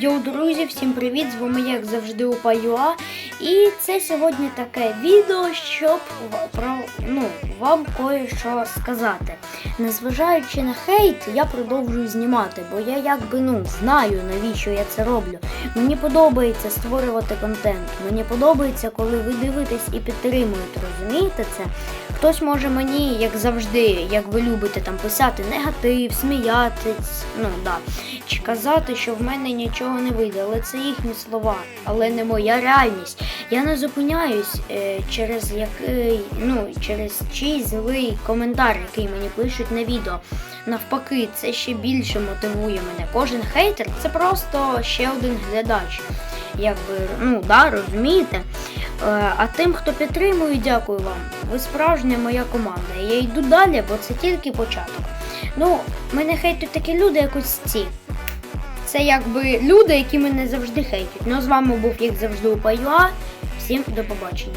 Йоу, друзі, всім привіт! З вами як завжди Упа.ua І це сьогодні таке відео, щоб про, ну, вам кое-що сказати. Незважаючи на хейт, я продовжую знімати, бо я якби ну знаю навіщо я це роблю. Мені подобається створювати контент. Мені подобається, коли ви дивитесь і підтримуєте, розумієте це? Хтось може мені, як завжди, як ви любите там писати негатив, сміятись, ну да, чи казати, що в мене нічого не вийде, але це їхні слова, але не моя реальність. Я не зупиняюсь е, через який, ну, через чийсь злий коментар, який мені пишуть на відео. Навпаки, це ще більше мотивує мене. Кожен хейтер це просто ще один глядач. Якби, ну да, розумієте? Е, А тим, хто підтримує, дякую вам. Ви справжня моя команда. Я йду далі, бо це тільки початок. Ну, мене хейтуть такі люди, як ось ці. Це якби люди, які мене завжди хейтять. Ну, з вами був як завжди Упаюа. Всім до побачення.